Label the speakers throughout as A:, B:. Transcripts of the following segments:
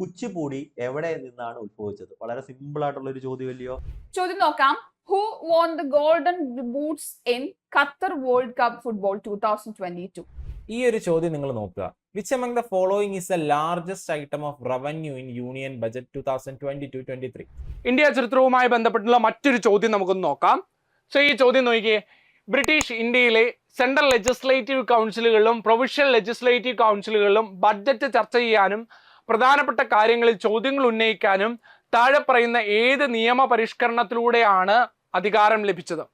A: കുച്ചിപ്പൂടി എവിടെ നിന്നാണ് ഉത്ഭവിച്ചത്? വളരെ സിമ്പിൾ ആയിട്ടുള്ള ഒരു ചോദ്യമല്ലയോ
B: ചോദ്യം നോക്കാം. Who won the golden boots in Qatar world cup football two thousand twenty two
C: ഈ ഒരു ചോദ്യം നിങ്ങൾ നോക്കുക. Which among the following is the largest item of revenue in union budget two thousand twenty two twenty three
D: India ചരിത്രവുമായി ബന്ധപ്പെട്ടുള്ള മറ്റൊരു ചോദ്യം നമുക്കൊന്ന് നോക്കാം. സോ ഈ ചോദ്യം നോക്കിയേ. ബ്രിട്ടീഷ് ഇന്ത്യയിലെ സെൻട്രൽ ലെജിസ്ലേറ്റീവ് കൗൺസിലുകളിലും പ്രൊവിഷ്യൽ ലെജിസ്ലേറ്റീവ് കൗൺസിലുകളിലും ബഡ്ജറ്റ് ചർച്ച ചെയ്യാനും പ്രധാനപ്പെട്ട കാര്യങ്ങളിൽ ചോദ്യങ്ങൾ ഉന്നയിക്കാനും താഴെ പറയുന്ന ഏത് നിയമ പരിഷ്കരണത്തിലൂടെയാണ് അധികാരം ലഭിച്ചത്?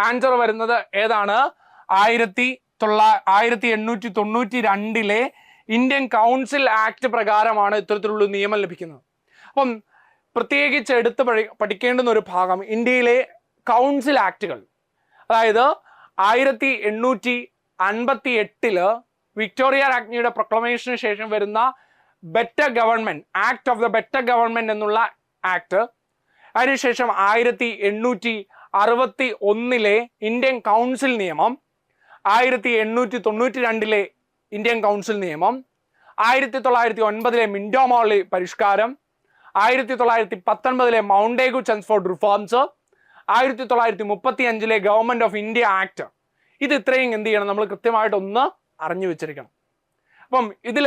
D: ആൻസർ വരുന്നത് ഏതാണ്? ആയിരത്തി തൊള്ള ആയിരത്തി എണ്ണൂറ്റി തൊണ്ണൂറ്റി രണ്ടിലെ ഇന്ത്യൻ കൗൺസിൽ ആക്ട് പ്രകാരമാണ് ഇത്തരത്തിലുള്ള നിയമം ലഭിക്കുന്നത്. അപ്പം പ്രത്യേകിച്ച് എടുത്ത് പഠി പഠിക്കേണ്ടുന്ന ഒരു ഭാഗം ഇന്ത്യയിലെ കൗൺസിൽ ആക്ടുകൾ. അതായത് ആയിരത്തി എണ്ണൂറ്റി അൻപത്തി എട്ടിൽ വിക്ടോറിയ രാജ്ഞിയുടെ പ്രൊക്ലമേഷന് ശേഷം വരുന്ന better government act of the better government എന്നുള്ള ആക്ട് അതിനുശേഷം ആയിരത്തി എണ്ണൂറ്റി അറുപത്തി ഒന്നിലെ ഇന്ത്യൻ കൗൺസിൽ നിയമം ആയിരത്തി എണ്ണൂറ്റി തൊണ്ണൂറ്റി രണ്ടിലെ ഇന്ത്യൻ കൗൺസിൽ നിയമം ആയിരത്തി തൊള്ളായിരത്തി ഒൻപതിലെ മിൻഡോമോളി പരിഷ്കാരം ആയിരത്തി തൊള്ളായിരത്തി പത്തൊൻപതിലെ മൗണ്ടേഗു ചൻസ്ഫോർഡ് റിഫോംസ് ആയിരത്തി തൊള്ളായിരത്തി മുപ്പത്തി അഞ്ചിലെ ഗവൺമെന്റ് ഓഫ് ഇന്ത്യ ആക്ട് ഇത് ഇത്രയും എന്ത് ചെയ്യണം? നമ്മൾ കൃത്യമായിട്ടൊന്ന് അറിഞ്ഞു വെച്ചിരിക്കണം. അപ്പം ഇതിൽ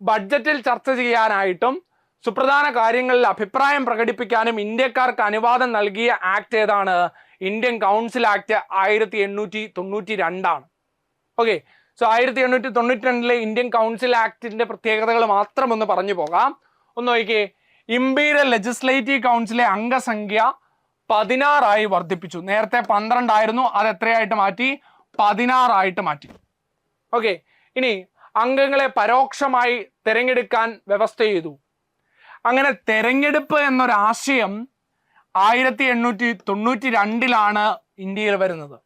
D: ബഡ്ജറ്റിൽ ചർച്ച ചെയ്യാനായിട്ടും സുപ്രധാന കാര്യങ്ങളിൽ അഭിപ്രായം പ്രകടിപ്പിക്കാനും ഇന്ത്യക്കാർക്ക് അനുവാദം നൽകിയ ആക്ട് ഏതാണ്? ഇന്ത്യൻ കൗൺസിൽ ആക്ട് ആയിരത്തി എണ്ണൂറ്റി തൊണ്ണൂറ്റി രണ്ടാണ് ഓക്കെ സോ ആയിരത്തി എണ്ണൂറ്റി തൊണ്ണൂറ്റി രണ്ടിലെ ഇന്ത്യൻ കൗൺസിൽ ആക്ടിന്റെ പ്രത്യേകതകൾ മാത്രം ഒന്ന് പറഞ്ഞു പോകാം. ഒന്ന് നോക്കിയേ ഇമ്പീരിയൽ ലെജിസ്ലേറ്റീവ് കൗൺസിലെ അംഗസംഖ്യ പതിനാറായി വർദ്ധിപ്പിച്ചു. നേരത്തെ പന്ത്രണ്ടായിരുന്നു അത് എത്രയായിട്ട് മാറ്റി? പതിനാറായിട്ട് മാറ്റി. ഓക്കെ ഇനി അംഗങ്ങളെ പരോക്ഷമായി തിരഞ്ഞെടുക്കാൻ വ്യവസ്ഥ ചെയ്തു. അങ്ങനെ തെരഞ്ഞെടുപ്പ് എന്നൊരാശയം ആയിരത്തി എണ്ണൂറ്റി തൊണ്ണൂറ്റി രണ്ടിലാണ് ഇന്ത്യയിൽ വരുന്നത്.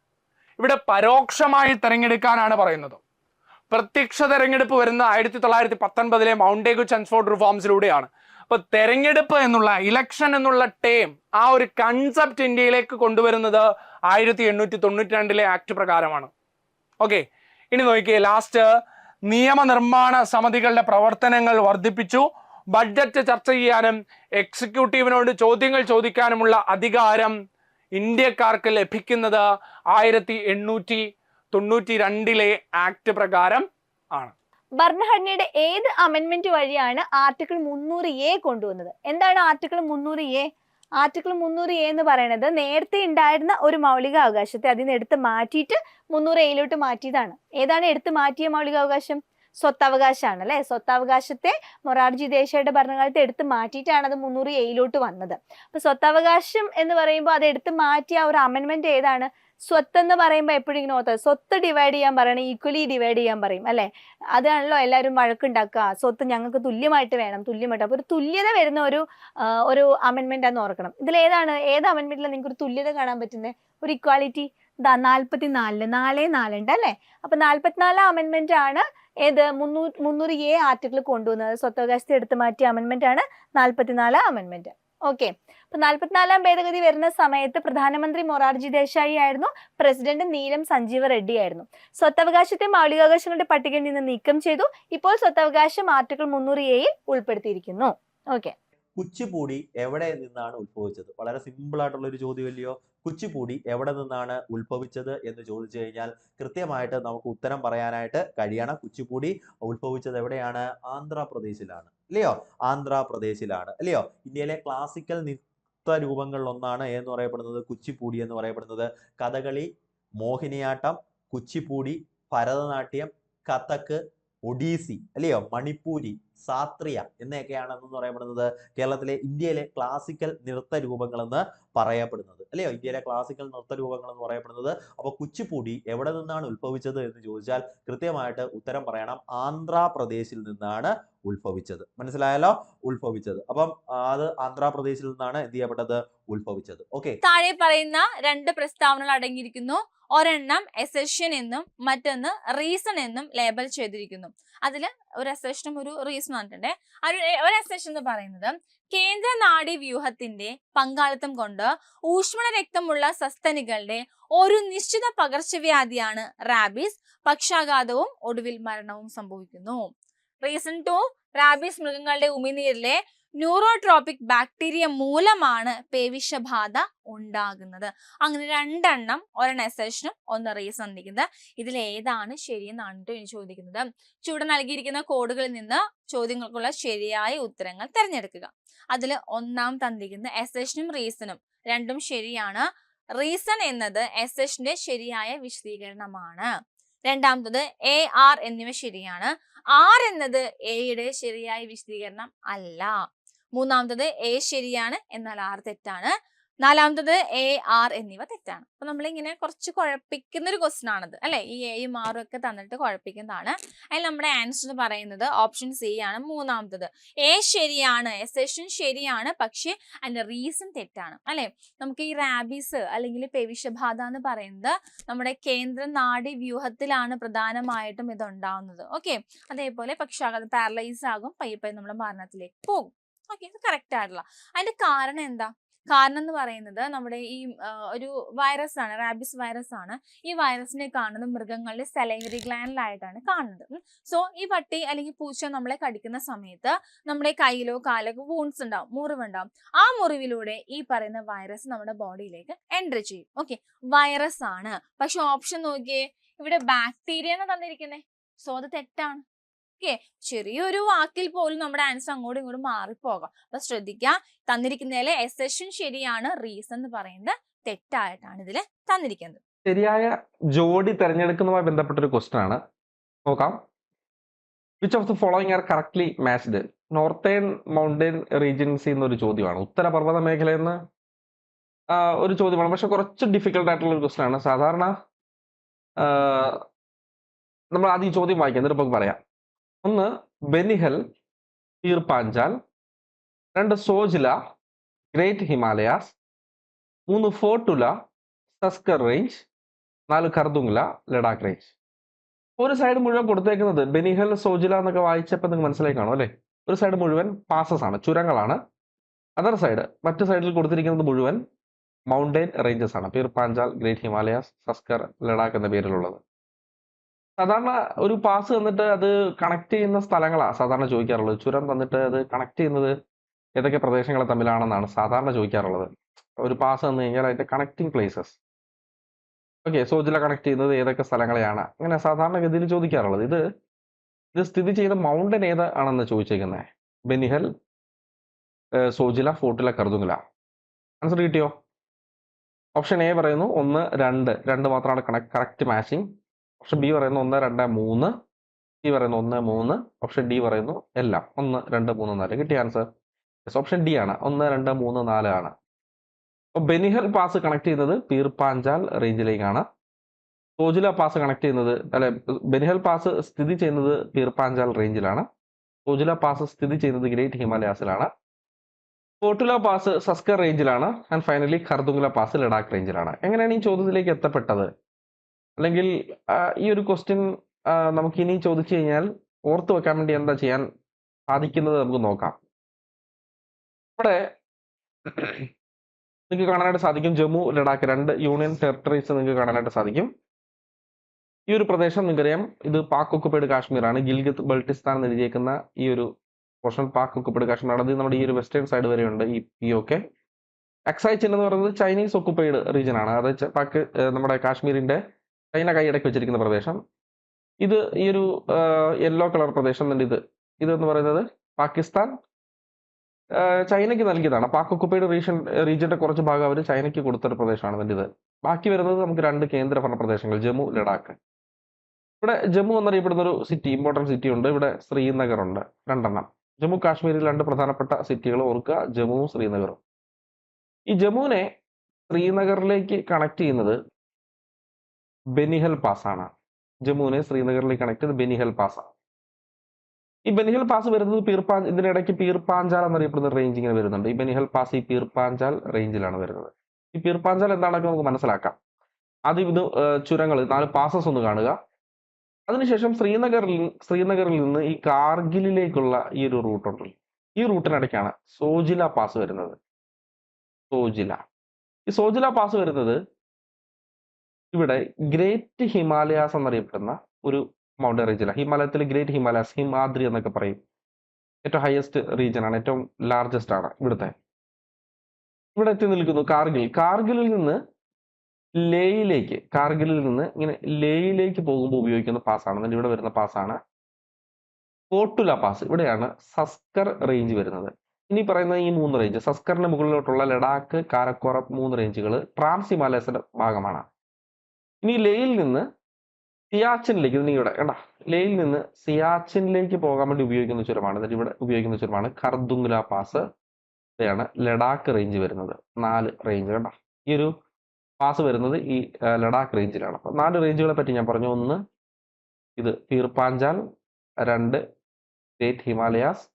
D: ഇവിടെ പരോക്ഷമായി തെരഞ്ഞെടുക്കാനാണ് പറയുന്നത്. പ്രത്യക്ഷ തെരഞ്ഞെടുപ്പ് വരുന്ന ആയിരത്തി തൊള്ളായിരത്തി പത്തൊൻപതിലെ മൗണ്ടേഗു ചൻസ്ഫോർഡ് റിഫോംസിലൂടെയാണ്. അപ്പൊ തെരഞ്ഞെടുപ്പ് എന്നുള്ള ഇലക്ഷൻ എന്നുള്ള ടേം ആ ഒരു കൺസെപ്റ്റ് ഇന്ത്യയിലേക്ക് കൊണ്ടുവരുന്നത് ആയിരത്തി എണ്ണൂറ്റി തൊണ്ണൂറ്റി രണ്ടിലെ ആക്ട് പ്രകാരമാണ്. ഓക്കെ ഇനി നോക്കിയേ ലാസ്റ്റ് നിയമനിർമ്മാണ സമിതികളുടെ പ്രവർത്തനങ്ങൾ വർദ്ധിപ്പിച്ചു. ബഡ്ജറ്റ് ചർച്ച ചെയ്യാനും എക്സിക്യൂട്ടീവിനോട് ചോദ്യങ്ങൾ ചോദിക്കാനുമുള്ള അധികാരം ഇന്ത്യക്കാർക്ക് ലഭിക്കുന്നത് ആയിരത്തി എണ്ണൂറ്റി തൊണ്ണൂറ്റി രണ്ടിലെ ആക്ട് പ്രകാരം ആണ്.
E: ഭരണഘടനയുടെ ഏത് അമെന്റ്മെന്റ് വഴിയാണ് ആർട്ടിക്കിൾ മുന്നൂറ് എ കൊണ്ടുവന്നത്? എന്താണ് ആർട്ടിക്കിൾ മുന്നൂറ് എ ആർട്ടിക്കിൾ മുന്നൂറ് എ എന്ന് പറയുന്നത് നേരത്തെ ഉണ്ടായിരുന്ന ഒരു മൗലിക അവകാശത്തെ അതിൽ നിന്ന് എടുത്ത് മാറ്റിയിട്ട് മുന്നൂറ് എയിലോട്ട് മാറ്റിയതാണ്. ഏതാണ് എടുത്ത് മാറ്റിയ മൗലികാവകാശം സ്വത്തവകാശമാണ് അല്ലെ? സ്വത്തവകാശത്തെ മൊറാർജി ദേശായിയുടെ ഭരണകാലത്ത് എടുത്ത് മാറ്റിയിട്ടാണ് അത് മുന്നൂറ് എയിലോട്ട് വന്നത്. അപ്പൊ സ്വത്തവകാശം എന്ന് പറയുമ്പോൾ അത് എടുത്ത് മാറ്റിയ ഒരു അമെന്റ്മെന്റ് ഏതാണ്? സ്വത്ത് എന്ന് പറയുമ്പോൾ എപ്പോഴും ഇങ്ങനെ ഓർത്തത് സ്വത്ത് ഡിവൈഡ് ചെയ്യാൻ പറയണം ഈക്വലി ഡിവൈഡ് ചെയ്യാൻ പറയും അല്ലെ? അതാണല്ലോ എല്ലാവരും വഴക്കുണ്ടാക്കുക. സ്വത്ത് ഞങ്ങൾക്ക് തുല്യമായിട്ട് വേണം തുല്യമായിട്ട്. അപ്പൊ ഒരു തുല്യത വരുന്ന ഒരു ഒരു അമെന്റ്മെന്റ് ആണെന്ന് ഓർക്കണം. ഇതിൽ ഏതാണ് ഏത് അമെന്റ്മെന്റിലാണ് നിങ്ങൾക്ക് ഒരു തുല്യത കാണാൻ പറ്റുന്നത് ഒരു ഇക്വാലിറ്റി ഇതാ നാൽപ്പത്തി നാലിൽ നാലേ നാലുണ്ട് അല്ലേ? അപ്പൊ നാൽപ്പത്തിനാലാം അമെന്റ്മെന്റ് ആണ് ഏത് മുന്നൂറ് മുന്നൂറ് എ ആർട്ടിക്കിൾ കൊണ്ടുവന്നത്. സ്വത്തവകാശത്തെ എടുത്തു മാറ്റിയ അമെന്റ്മെന്റ് ആണ് നാൽപ്പത്തിനാലാം അമെന്റ്മെന്റ് ഓക്കെ അപ്പൊ നാൽപ്പത്തിനാലാം ഭേദഗതി വരുന്ന സമയത്ത് പ്രധാനമന്ത്രി മൊറാർജി ദേശായി ആയിരുന്നു. പ്രസിഡന്റ് നീലം സഞ്ജീവ റെഡ്ഡി ആയിരുന്നു. സ്വത്തവകാശത്തെ മൗലികാവകാശങ്ങളുടെ പട്ടികയിൽ നിന്ന് നീക്കം ചെയ്തു. ഇപ്പോൾ സ്വത്തവകാശം ആർട്ടിക്കിൾ മുന്നൂറ് എയിൽ ഉൾപ്പെടുത്തിയിരിക്കുന്നു. ഓക്കെ
A: കുച്ചിപ്പൂടി എവിടെ നിന്നാണ് ഉത്ഭവിച്ചത്? വളരെ സിമ്പിൾ ആയിട്ടുള്ള ഒരു ചോദ്യമല്ലയോ? കുച്ചിപ്പൂടി എവിടെ നിന്നാണ് ഉത്ഭവിച്ചത് എന്ന് ചോദിച്ചു കഴിഞ്ഞാൽ കൃത്യമായിട്ട് നമുക്ക് ഉത്തരം പറയാനായിട്ട് കഴിയണം. കുച്ചിപ്പൂടി ഉത്ഭവിച്ചത് എവിടെയാണ്? ആന്ധ്രാപ്രദേശിലാണ്. അല്ലയോ ആന്ധ്രാപ്രദേശിലാണ്. അല്ലയോ ഇന്ത്യയിലെ ക്ലാസിക്കൽ നൃത്ത രൂപങ്ങളിൽ ഒന്നാണ് എന്ന് പറയപ്പെടുന്നത്? കുച്ചിപ്പൂടി എന്ന് പറയപ്പെടുന്നത്. കഥകളി മോഹിനിയാട്ടം കുച്ചിപ്പൂടി ഭരതനാട്യം കഥക്ക് ഒഡീസി അല്ലയോ മണിപ്പൂരി. സാത്രിയ എന്നൊക്കെയാണ് എന്ന് പറയപ്പെടുന്നത്. കേരളത്തിലെ ഇന്ത്യയിലെ ക്ലാസിക്കൽ നൃത്ത രൂപങ്ങളെന്ന് പറയപ്പെടുന്നത്. അല്ലയോ? ഇന്ത്യയിലെ ക്ലാസിക്കൽ നൃത്ത രൂപങ്ങൾ എന്ന് പറയപ്പെടുന്നത്. അപ്പോൾ കുച്ചിപ്പുടി എവിടെ നിന്നാണ് ഉത്ഭവിച്ചത് എന്ന് ചോദിച്ചാൽ കൃത്യമായിട്ട് ഉത്തരം പറയണം. ആന്ധ്രാപ്രദേശിൽ നിന്നാണ് ഉത്ഭവിച്ചത്. മനസ്സിലായല്ലോ? ഉത്ഭവിച്ചത്. അപ്പം അത് ആന്ധ്രാപ്രദേശിൽ നിന്നാണ് എന്ത് ചെയ്യപ്പെട്ടത്? ഉത്ഭവിച്ചത്. ഓക്കെ.
F: താഴെ പറയുന്ന രണ്ട് പ്രസ്താവനകൾ അടങ്ങിയിരിക്കുന്നു. ഒരെണ്ണം എസെഷൻ എന്നും മറ്റൊന്ന് റീസൺ എന്നും ലേബൽ ചെയ്തിരിക്കുന്നു. അതിൽ ഒരു എസെഷനും ഒരു റീസൺ പറഞ്ഞിട്ടുണ്ട്. ആ ഒരു എസെഷൻ എന്ന് പറയുന്നത് കേന്ദ്ര നാഡി വ്യൂഹത്തിന്റെ പങ്കാളിത്തം കൊണ്ട് ഊഷ്മള രക്തമുള്ള സസ്തനികളുടെ ഒരു നിശ്ചിത പകർച്ചവ്യാധിയാണ് റാബീസ് പക്ഷാഘാതവും ഒടുവിൽ മരണവും സംഭവിക്കുന്നു. റീസൺ ടു റാബീസ് മൃഗങ്ങളുടെ ഉമിനീരിലെ ന്യൂറോട്രോപിക് ബാക്ടീരിയ മൂലമാണ് പേവിഷബാധ ഉണ്ടാകുന്നത്. അങ്ങനെ രണ്ടെണ്ണം ഒരെണ്ണസേഷനും ഒന്ന് റീസ് തന്നിരിക്കുന്നത് ഇതിൽ ഏതാണ് ശരിയെന്നാണ് ഇനി ചോദിക്കുന്നത്. ചുവടെ നൽകിയിരിക്കുന്ന കോഡുകളിൽ നിന്ന് ചോദ്യങ്ങൾക്കുള്ള ശരിയായ ഉത്തരങ്ങൾ തിരഞ്ഞെടുക്കുക. അതിൽ ഒന്നാം തന്നിരിക്കുന്ന എസേഷനും റീസണും. രണ്ടും ശരിയാണ്. റീസൺ എന്നത് എസേഷന്റെ ശരിയായ വിശദീകരണമാണ്. രണ്ടാമത്തത് എ ആർ എന്നിവ ശരിയാണ്. ആർ എന്നത് എയുടെ ശരിയായ വിശദീകരണം അല്ല. മൂന്നാമത്തത് എ ശരിയാണ് എന്നാൽ ആർ തെറ്റാണ്. നാലാമത്തത് എ ആർ എന്നിവ തെറ്റാണ്. അപ്പൊ നമ്മളിങ്ങനെ കുറച്ച് കുഴപ്പിക്കുന്ന ഒരു ക്വസ്റ്റൻ ആണത്. അല്ലെ? ഈ എയും ആറും ഒക്കെ തന്നിട്ട് കുഴപ്പിക്കുന്നതാണ്. അതിൽ നമ്മുടെ ആൻസർ എന്ന് പറയുന്നത് ഓപ്ഷൻ സി ആണ് മൂന്നാമത്തത്. എ ശരിയാണ് എസ് ശരിയാണ് പക്ഷെ അതിന്റെ റീസൺ തെറ്റാണ്. അല്ലെ? നമുക്ക് ഈ റാബീസ് അല്ലെങ്കിൽ പെവിഷബാധ എന്ന് പറയുന്നത് നമ്മുടെ കേന്ദ്ര നാഡി വ്യൂഹത്തിലാണ് പ്രധാനമായിട്ടും ഇത് ഉണ്ടാവുന്നത് ഓക്കെ അതേപോലെ പക്ഷാഘാത പാരലൈസ് ആകും പയ്യെ പയ്യെ നമ്മുടെ മരണത്തിലേക്ക് പോകും. ഓക്കെ ഇത് കറക്റ്റ് ആയിട്ടുള്ള. അതിന്റെ കാരണം എന്താ? കാരണം എന്ന് പറയുന്നത് നമ്മുടെ ഈ ഒരു വൈറസ് ആണ് റാബിസ് വൈറസ് ആണ് ഈ വൈറസിനെ കാണുന്നത് മൃഗങ്ങളുടെ സെലൈവറി ഗ്ലാൻഡിലായിട്ടാണ് കാണുന്നത്. സോ ഈ പട്ടി അല്ലെങ്കിൽ പൂച്ച നമ്മളെ കടിക്കുന്ന സമയത്ത് നമ്മുടെ കയ്യിലോ കാലോ വൂൺസ് ഉണ്ടാവും മുറിവുണ്ടാവും ആ മുറിവിലൂടെ ഈ പറയുന്ന വൈറസ് നമ്മുടെ ബോഡിയിലേക്ക് എൻട്രി ചെയ്യും. ഓക്കെ വൈറസ് ആണ്. പക്ഷെ ഓപ്ഷൻ നോക്കിയേ ഇവിടെ ബാക്ടീരിയ എന്ന് തന്നിരിക്കുന്നേ. സോ അത് തെറ്റാണ്. ഓക്കെ ചെറിയൊരു വാക്കിൽ പോലും നമ്മുടെ ആൻസർ അങ്ങോട്ടും ഇങ്ങോട്ടും മാറിപ്പോകാം. അപ്പൊ ശ്രദ്ധിക്കുക തന്നിരിക്കുന്നതിലെ എസെഷൻ ശരിയാണ് റീസൺ എന്ന് പറയുന്നത് തെറ്റായിട്ടാണ് ഇതിൽ തന്നിരിക്കുന്നത്.
G: ശരിയായ ജോഡി തിരഞ്ഞെടുക്കുന്നതുമായി ബന്ധപ്പെട്ട ഒരു ക്വസ്റ്റൻ ആണ്. നോക്കാം. Which of the following are correctly matched northern mountain regions എന്നൊരു ചോദ്യമാണ്. ഉത്തരപർവത മേഖലയിൽ നിന്ന് ഒരു ചോദ്യമാണ്. പക്ഷെ കുറച്ച് ഡിഫിക്കൽട്ട് ആയിട്ടുള്ള ഒരു ക്വസ്റ്റൻ ആണ്. സാധാരണ നമ്മൾ ആദ്യം ചോദ്യം വായിക്കാം. എന്നിട്ട് നമുക്ക് പറയാം. ഒന്ന് ബെനിഹൽ തീർപ്പാഞ്ചാൽ പാഞ്ചാൽ രണ്ട് സോജില ഗ്രേറ്റ് ഹിമാലയാസ് മൂന്ന് ഫോർട്ടുല സസ്കർ റേഞ്ച് നാല് കർദുങ്ല ലഡാക്ക് റേഞ്ച്. ഒരു സൈഡ് മുഴുവൻ കൊടുത്തേക്കുന്നത് ബെനിഹൽ സോജില എന്നൊക്കെ വായിച്ചപ്പോൾ നിങ്ങൾക്ക് മനസ്സിലായി കാണും അല്ലേ? ഒരു സൈഡ് മുഴുവൻ പാസസ് ആണ് ചുരങ്ങളാണ്. അതർ സൈഡ് മറ്റു സൈഡിൽ കൊടുത്തിരിക്കുന്നത് മുഴുവൻ മൗണ്ടൈൻ റേഞ്ചസ് ആണ്. പീർ പാഞ്ചാൽ ഗ്രേറ്റ് ഹിമാലയാസ് സസ്കർ ലഡാക്ക് എന്ന പേരിലുള്ളത്. സാധാരണ ഒരു പാസ് തന്നിട്ട് അത് കണക്ട് ചെയ്യുന്ന സ്ഥലങ്ങളാണ് സാധാരണ ചോദിക്കാറുള്ളത്. ചുരം തന്നിട്ട് അത് കണക്ട് ചെയ്യുന്നത് ഏതൊക്കെ പ്രദേശങ്ങളെ തമ്മിലാണെന്നാണ് സാധാരണ ചോദിക്കാറുള്ളത്. ഒരു പാസ് തന്നു കഴിഞ്ഞാൽ അതിന്റെ connecting places okay Zojila connect ചെയ്യുന്നത് ഏതൊക്കെ സ്ഥലങ്ങളെയാണ്. അങ്ങനെ സാധാരണഗതിയിൽ ചോദിക്കാറുള്ളത്. ഇത് ഇത് സ്ഥിതി ചെയ്ത മൗണ്ടൻ ഏതാണെന്ന് ചോദിച്ചേക്കുന്നത് ബെനിഹൽ സോജില ഫോർട്ടില കർദുങ്ങല ആൻസർ കിട്ടിയോ? ഓപ്ഷൻ എ പറയുന്നു ഒന്ന് രണ്ട്. രണ്ട് മാത്രമാണ് connect correct matching option B പറയുന്നു ഒന്ന് രണ്ട് മൂന്ന്. സി പറയുന്നു ഒന്ന് മൂന്ന്. ഓപ്ഷൻ ഡി പറയുന്നു എല്ലാം. ഒന്ന് രണ്ട് മൂന്ന് നാല്. കിട്ടിയ ആൻസർ ഓപ്ഷൻ ഡി ആണ്. ഒന്ന് രണ്ട് മൂന്ന് നാല് ആണ്. അപ്പോൾ ബെനിഹൽ പാസ് കണക്ട് ചെയ്യുന്നത് പീർപ്പാഞ്ചാൽ റേഞ്ചിലേക്കാണ് സോജില പാസ് കണക്ട് ചെയ്യുന്നത് അല്ലെ ബെനിഹൽ പാസ് സ്ഥിതി ചെയ്യുന്നത് പീർപ്പാഞ്ചാൽ റേഞ്ചിലാണ് സോജില പാസ് സ്ഥിതി ചെയ്യുന്നത് ഗ്രേറ്റ് ഹിമാലയാസിലാണ് കോട്ടുല പാസ് സസ്കർ റേഞ്ചിലാണ് and finally Khardungla pass Ladakh റേഞ്ചിലാണ് എങ്ങനെയാണ് ഈ ചോദ്യത്തിലേക്ക് എത്തപ്പെട്ടത്? അല്ലെങ്കിൽ ഈ ഒരു ക്വസ്റ്റ്യൻ നമുക്ക് ഇനി ചോദിച്ചു കഴിഞ്ഞാൽ ഓർത്തു വെക്കാൻ വേണ്ടി എന്താ ചെയ്യാൻ സാധിക്കുന്നത് നമുക്ക് നോക്കാം. ഇവിടെ നിങ്ങൾക്ക് കാണാനായിട്ട് സാധിക്കും ജമ്മു ലഡാക്ക് രണ്ട് യൂണിയൻ ടെറിട്ടറീസ് നിങ്ങൾക്ക് കാണാനായിട്ട് സാധിക്കും. ഈ ഒരു പ്രദേശം നിങ്ങൾക്കറിയാം ഇത് പാക് ഒക്കുപ്പൈഡ് കാശ്മീരാണ്. ഗിൽഗിത് ബൾട്ടിസ്ഥാൻ എന്ന് എഴുതിയേക്കുന്ന ഈ ഒരു പോർഷൻ പാക് ഒക്കുപ്പൈഡ് കാശ്മീരാണ്. അത് നമ്മുടെ ഈ ഒരു വെസ്റ്റേൺ സൈഡ് വരെയുണ്ട് ഈ പി ഒക്കെ. എക്സൈ ചിഹ്നം എന്ന് പറയുന്നത് ചൈനീസ് ഒക്കുപ്പൈഡ് റീജിയൻ ആണ്. അത് പാക് നമ്മുടെ കാശ്മീരിന്റെ ചൈന കൈയടക്കി വെച്ചിരിക്കുന്ന പ്രദേശം. ഇത് ഈ ഒരു യെല്ലോ കളർ പ്രദേശം തന്നെ ഇത്. ഇതെന്ന് പറയുന്നത് പാകിസ്ഥാൻ. ചൈനയ്ക്ക് നൽകിയതാണ്. പാക് ഒക്കുപ്പൈഡ് റീഷൻ റീജിയന്റെ കുറച്ച് ഭാഗം അവർ ചൈനയ്ക്ക് കൊടുത്തൊരു പ്രദേശമാണ് ഇത്. ബാക്കി വരുന്നത് നമുക്ക് രണ്ട് കേന്ദ്രഭരണ പ്രദേശങ്ങൾ ജമ്മു ലഡാക്ക്. ഇവിടെ ജമ്മു എന്നറിയപ്പെടുന്ന ഒരു സിറ്റി ഇമ്പോർട്ടന്റ് സിറ്റി ഉണ്ട്. ഇവിടെ ശ്രീനഗർ ഉണ്ട് രണ്ടെണ്ണം. ജമ്മു കാശ്മീരിൽ രണ്ട് പ്രധാനപ്പെട്ട സിറ്റികൾ ഓർക്കുക. ജമ്മുവും ശ്രീനഗറും. ഈ ജമ്മുവിനെ ശ്രീനഗറിലേക്ക് കണക്ട് ചെയ്യുന്നത് ബെനിഹൽ പാസ് ആണ് ജമ്മുവിനെ ശ്രീനഗറിലേക്ക് കണക്ട് ചെയ്ത് ബെനിഹൽ പാസ്. ആണ് ഈ ബെനിഹൽ പാസ് വരുന്നത് പീർപ്പാൻ ഇതിനിടയ്ക്ക് പീർപ്പാഞ്ചാൽ എന്നറിയപ്പെടുന്ന റേഞ്ച് ഇങ്ങനെ വരുന്നുണ്ട്. ഈ ബെനിഹൽ പാസ് ഈ പീർപ്പാഞ്ചാൽ റേഞ്ചിലാണ് വരുന്നത്. ഈ പീർപ്പാഞ്ചാൽ എന്താണെന്നൊക്കെ നമുക്ക് മനസ്സിലാക്കാം. ആദ്യം ഇത് ചുരങ്ങൾ നാല് പാസസ് ഒന്ന് കാണുക. അതിനുശേഷം ശ്രീനഗറിൽ ശ്രീനഗറിൽ നിന്ന് ഈ കാർഗിലിലേക്കുള്ള ഈ ഒരു റൂട്ട് ഉണ്ട്. ഈ റൂട്ടിനിടയ്ക്കാണ് സോജില പാസ് വരുന്നത്. സോജില. ഈ സോജില പാസ് വരുന്നത് ഇവിടെ ഗ്രേറ്റ് ഹിമാലയാസ് എന്നറിയപ്പെടുന്ന ഒരു മൗണ്ടൻ റേഞ്ചിലാണ് ഹിമാലയത്തിലെ ഗ്രേറ്റ് ഹിമാലയാസ് ഹിമാദ്രി എന്നൊക്കെ പറയും. ഏറ്റവും ഹയസ്റ്റ് റീജിയൻ ആണ് ഏറ്റവും ലാർജസ്റ്റ് ആണ് ഇവിടുത്തെ. ഇവിടെ എത്തി നിൽക്കുന്നു കാർഗിൽ കാർഗിലിൽ നിന്ന് ലേയിലേക്ക് കാർഗിലിൽ നിന്ന് ഇങ്ങനെ ലേയിലേക്ക് പോകുമ്പോൾ ഉപയോഗിക്കുന്ന പാസ്സാണ് ഇവിടെ വരുന്ന പാസ്സാണ് കോട്ടുല പാസ് ഇവിടെയാണ് സസ്കർ റേഞ്ച് വരുന്നത്. ഇനി പറയുന്ന ഈ മൂന്ന് റേഞ്ച് സസ്കറിന് മുകളിലോട്ടുള്ള ലഡാക്ക് കാരക്കോറം മൂന്ന് റേഞ്ചുകൾ ട്രാൻസ് ഹിമാലയസിന്റെ ഭാഗമാണ്. ഇനി ലേയിൽ നിന്ന് സിയാച്ചിനിലേക്ക് ഇത് ഇവിടെ കണ്ട? ലേയിൽ നിന്ന് സിയാച്ചിനിലേക്ക് പോകാൻ വേണ്ടി ഉപയോഗിക്കുന്ന ചുരമാണ് എന്നിട്ട് ഇവിടെ ഉപയോഗിക്കുന്ന ചുരമാണ് കർദുങ്ല പാസ് ഇവിടെയാണ് ലഡാക്ക് റേഞ്ച് വരുന്നത്. നാല് റേഞ്ച് കണ്ട? ഈ ഒരു പാസ് വരുന്നത് ഈ ലഡാക്ക് റേഞ്ചിലാണ് അപ്പൊ നാല് റേഞ്ചുകളെ പറ്റി ഞാൻ പറഞ്ഞു. ഒന്ന് ഇത് പീർപ്പാഞ്ചാൽ രണ്ട് ഗ്രേറ്റ് ഹിമാലയാസ്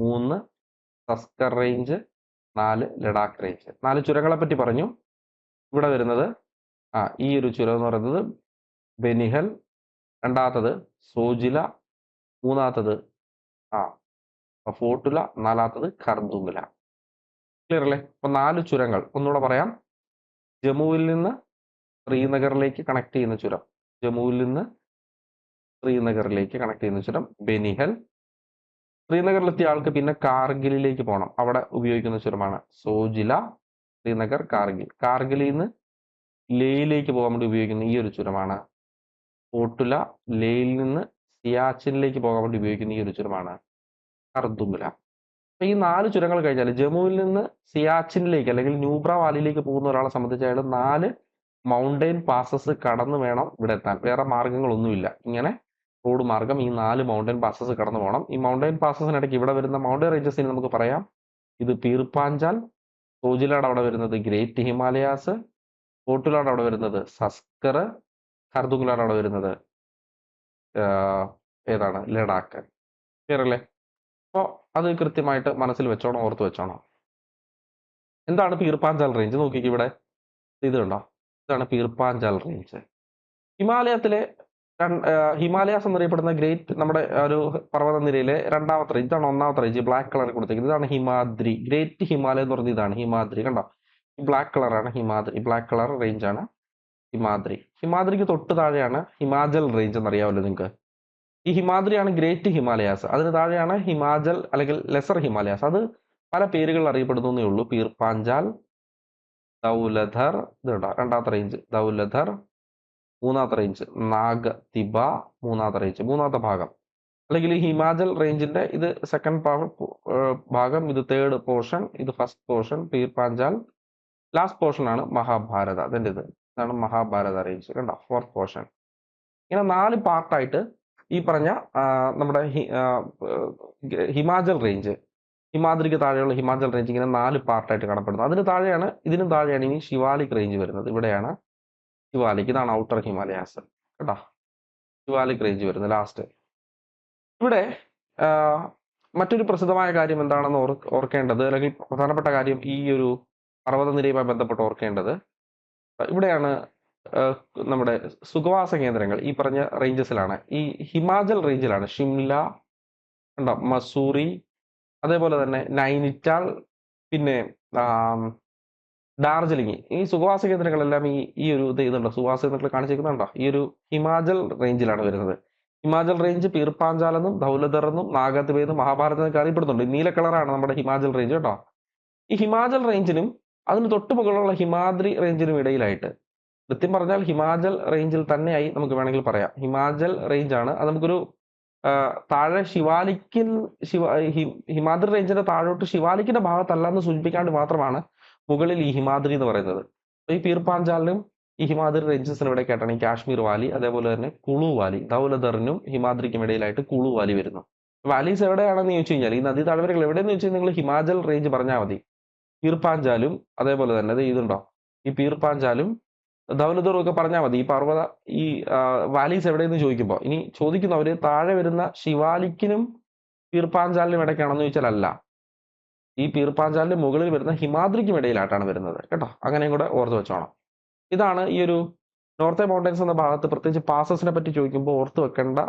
G: മൂന്ന് സസ്കർ റേഞ്ച് നാല് ലഡാക്ക് റേഞ്ച് നാല് ചുരങ്ങളെ പറ്റി പറഞ്ഞു. ഇവിടെ വരുന്നത് ആ ഈ ഒരു ചുരം എന്ന് പറയുന്നത് ബെനിഹൽ രണ്ടാമത്തത് സോജില മൂന്നാമത്തത് ആ ഫോർട്ടുല നാലാമത്തത് കർദുമില ക്ലിയർ അല്ലേ? അപ്പൊ നാല് ചുരങ്ങൾ. ഒന്നുകൂടെ പറയാം. ജമ്മുവിൽ നിന്ന് ശ്രീനഗറിലേക്ക് കണക്ട് ചെയ്യുന്ന ചുരം. ജമ്മുവിൽ നിന്ന് ശ്രീനഗറിലേക്ക് കണക്ട് ചെയ്യുന്ന ചുരം ബെനിഹൽ. ശ്രീനഗറിലെത്തിയ ആൾക്ക് പിന്നെ കാർഗിലിലേക്ക് പോകണം അവിടെ ഉപയോഗിക്കുന്ന ചുരമാണ് സോജില ശ്രീനഗർ കാർഗിൽ. കാർഗിലിൽ നിന്ന് ലേയിലേക്ക് പോകാൻ വേണ്ടി ഉപയോഗിക്കുന്ന ഈ ഒരു ചുരമാണ്. പോട്ടുല ലേയിൽ നിന്ന് സിയാച്ചിനിലേക്ക് പോകാൻ വേണ്ടി ഉപയോഗിക്കുന്ന ഈ ഒരു ചുരമാണ്. കർദുമുല. അപ്പൊ ഈ നാല് ചുരങ്ങൾ കഴിഞ്ഞാൽ ജമ്മുവിൽ നിന്ന് സിയാച്ചിനിലേക്ക് അല്ലെങ്കിൽ ന്യൂബ്ര വാലിയിലേക്ക് പോകുന്ന ഒരാളെ സംബന്ധിച്ച് അയാൾ നാല് മൗണ്ടെയിൻ പാസസ് കടന്നു വേണം ഇവിടെ എത്താൻ. വേറെ മാർഗങ്ങളൊന്നുമില്ല. ഇങ്ങനെ റോഡ് മാർഗം ഈ നാല് മൗണ്ടൻ പാസസ് കടന്നു പോകണം. ഈ മൗണ്ടൻ പാസസിനിടയ്ക്ക് ഇവിടെ വരുന്ന മൗണ്ടൻ റേഞ്ചസിന് നമുക്ക് പറയാം. ഇത് പീർപ്പാഞ്ചാൽ സോജിലാട് അവിടെ വരുന്നത് ഗ്രേറ്റ് ഹിമാലയാസ് കോട്ടുലാട് അവിടെ വരുന്നത്. സസ്കർ ഖർദുങ്ലാട് അവിടെ വരുന്നത്. ഏതാണ്? ലഡാക്ക്. ക്ലിയർ അല്ലേ അപ്പോൾ അത് കൃത്യമായിട്ട് മനസ്സിൽ വെച്ചോണം ഓർത്ത് വെച്ചോണം. എന്താണ് പീർപ്പാഞ്ചാൽ റേഞ്ച് നോക്കിക്ക് ഇവിടെ. ഇത് കണ്ടോ? ഇതാണ് പീർപ്പാഞ്ചാൽ റേഞ്ച് ഹിമാലയത്തിലെ ഹിമാലയാസ് എന്നറിയപ്പെടുന്ന ഗ്രേറ്റ് നമ്മുടെ ഒരു പർവത നിരയിലെ രണ്ടാമത്തെ റേഞ്ച് ഇതാണ് ഒന്നാമത്തെ റേഞ്ച് ബ്ലാക്ക് കളർ കൊടുത്തിരിക്കുന്നത് ഇതാണ് ഹിമാദ്രി ഗ്രേറ്റ് ഹിമാലയം എന്ന് പറഞ്ഞ ഇതാണ് ഹിമാദ്രി. കണ്ടോ? ബ്ലാക്ക് കളറാണ് ഹിമാദ്രി ബ്ലാക്ക് കളർ റേഞ്ച് ആണ് ഹിമാദ്രി. ഹിമാദ്രിക്ക് തൊട്ട് താഴെയാണ് ഹിമാചൽ റേഞ്ച് എന്നറിയാമല്ലോ നിങ്ങൾക്ക്. ഈ ഹിമാദ്രിയാണ് ഗ്രേറ്റ് ഹിമാലയാസ്. അതിന് താഴെയാണ് ഹിമാചൽ അല്ലെങ്കിൽ ലെസർ ഹിമാലയാസ്. അത് പല പേരുകളിൽ അറിയപ്പെടുന്നേ ഉള്ളൂ. പീർ പാഞ്ചാൽ ദൗലധർ ഇത് കണ്ടോ? രണ്ടാമത്തെ റേഞ്ച് ദൗലധർ മൂന്നാമത്തെ റേഞ്ച് നാഗ തിബ മൂന്നാമത്തെ റേഞ്ച് മൂന്നാമത്തെ ഭാഗം. അല്ലെങ്കിൽ ഹിമാചൽ റേഞ്ചിന്റെ ഇത് സെക്കൻഡ് ഭാഗം ഇത് തേർഡ് പോർഷൻ ഇത് first portion Pir Panjal last portion ആണ് മഹാഭാരത. അതിന്റെ ഇത്. ഇതാണ് മഹാഭാരത റേഞ്ച് കണ്ടോ? ഫോർത്ത് പോർഷൻ ഇങ്ങനെ നാല് പാർട്ടായിട്ട് ഈ പറഞ്ഞ നമ്മുടെ ഹിമാചൽ റേഞ്ച് ഹിമാദ്രിക്ക് താഴെയുള്ള ഹിമാചൽ റേഞ്ച് ഇങ്ങനെ നാല് പാർട്ടായിട്ട് കാണപ്പെടുന്നത്. അതിന് താഴെയാണ് ഇതിനും താഴെയാണ് ഇനി ശിവാലിക് റേഞ്ച് വരുന്നത്. ഇവിടെയാണ് ശിവാലിക്. ഇതാണ് ഔട്ടർ ഹിമാലയാസ്. കേട്ടോ ശിവാലിക് റേഞ്ച് വരുന്നത് ലാസ്റ്റ് ഇവിടെ മറ്റൊരു പ്രസിദ്ധമായ കാര്യം എന്താണെന്ന് ഓർ ഓർക്കേണ്ടത് അല്ലെങ്കിൽ പ്രധാനപ്പെട്ട കാര്യം ഈ ഒരു പർവതനിരയുമായി ബന്ധപ്പെട്ട് ഓർക്കേണ്ടത്. ഇവിടെയാണ് നമ്മുടെ സുഖവാസ കേന്ദ്രങ്ങൾ ഈ പറഞ്ഞ റേഞ്ചസിലാണ്. ഈ ഹിമാചൽ റേഞ്ചിലാണ്. ഷിംല ഉണ്ടോ മസൂറി അതേപോലെ തന്നെ നൈനിറ്റാൾ പിന്നെ ഡാർജിലിംഗ്. ഈ സുഖവാസ കേന്ദ്രങ്ങളെല്ലാം ഈ ഈ ഒരു ഇത് ഇതുണ്ടോ? സുഖവാസ കേന്ദ്രങ്ങൾ കാണിച്ചിരിക്കുന്നുണ്ടോ? ഈ ഒരു ഹിമാചൽ റേഞ്ചിലാണ് വരുന്നത്. ഹിമാചൽ റേഞ്ച് പീർപ്പാഞ്ചാൽ എന്നും ധൗലധർ എന്നും നാഗാത്തിബേ എന്നും മഹാഭാരത് എന്നൊക്കെ അറിയപ്പെടുന്നുണ്ട്. നീല കളറാണ് നമ്മുടെ ഹിമാചൽ റേഞ്ച് കേട്ടോ. ഈ ഹിമാചൽ റേഞ്ചിനും അതിന് തൊട്ട് മുകളിലുള്ള ഹിമാദ്രി റേഞ്ചിനും ഇടയിലായിട്ട്. കൃത്യം പറഞ്ഞാൽ ഹിമാചൽ റേഞ്ചിൽ തന്നെയായി നമുക്ക് വേണമെങ്കിൽ പറയാം. ഹിമാചൽ റേഞ്ച് ആണ്. അത് നമുക്കൊരു താഴെ ശിവാലിക്കിൻ ശിവ ഹിമാദ്രി റേഞ്ചിന്റെ താഴോട്ട് ശിവാലിക്കിന്റെ ഭാഗത്തല്ല എന്ന് സൂചിപ്പിക്കാണ്ട് മാത്രമാണ് മുകളിൽ ഈ ഹിമാദ്രി എന്ന് പറയുന്നത്. ഈ പീർപാഞ്ചാലിനും ഈ ഹിമാദ്രി റേഞ്ചസിന് ഇവിടെ കേട്ടാണ് ഈ കാശ്മീർ വാലി അതേപോലെ തന്നെ കുളു വാലി ധൗലധറിനും ഹിമാദ്രിക്കും ഇടയിലായിട്ട് കുളു വാലി വരുന്നു. വാലീസ് എവിടെയാണെന്ന് ചോദിച്ചു കഴിഞ്ഞാൽ ഈ നദീ താഴ്വരകൾ എവിടെയെന്ന് ചോദിച്ചാൽ നിങ്ങൾ ഹിമാചൽ റേഞ്ച് പറഞ്ഞാൽ മതി. പീർപ്പാഞ്ചാലും അതേപോലെ തന്നെ ഇതുണ്ടോ? ഈ പീർപ്പാഞ്ചാലും ധൗലധറും ഒക്കെ പറഞ്ഞാൽ മതി. ഈ പർവത ഈ വാലീസ് എവിടെയെന്ന് ചോദിക്കുമ്പോൾ ഇനി ചോദിക്കുന്നവര് താഴെ വരുന്ന ശിവാലിക്കിനും പീർപ്പാഞ്ചാലിനും ഇടയ്ക്കാണെന്ന് ചോദിച്ചാൽ അല്ല ഈ പീർപ്പാഞ്ചാലിന് മുകളിൽ വരുന്ന ഹിമാദ്രിക്കും ഇടയിലായിട്ടാണ് വരുന്നത്. കേട്ടോ? അങ്ങനെയും കൂടെ ഓർത്ത് വെച്ചോണം. ഇതാണ് ഈ ഒരു നോർത്തേ മൗണ്ടൻസ് എന്ന ഭാഗത്ത് പ്രത്യേകിച്ച് പാസസിനെ പറ്റി ചോദിക്കുമ്പോൾ ഓർത്ത് വെക്കേണ്ട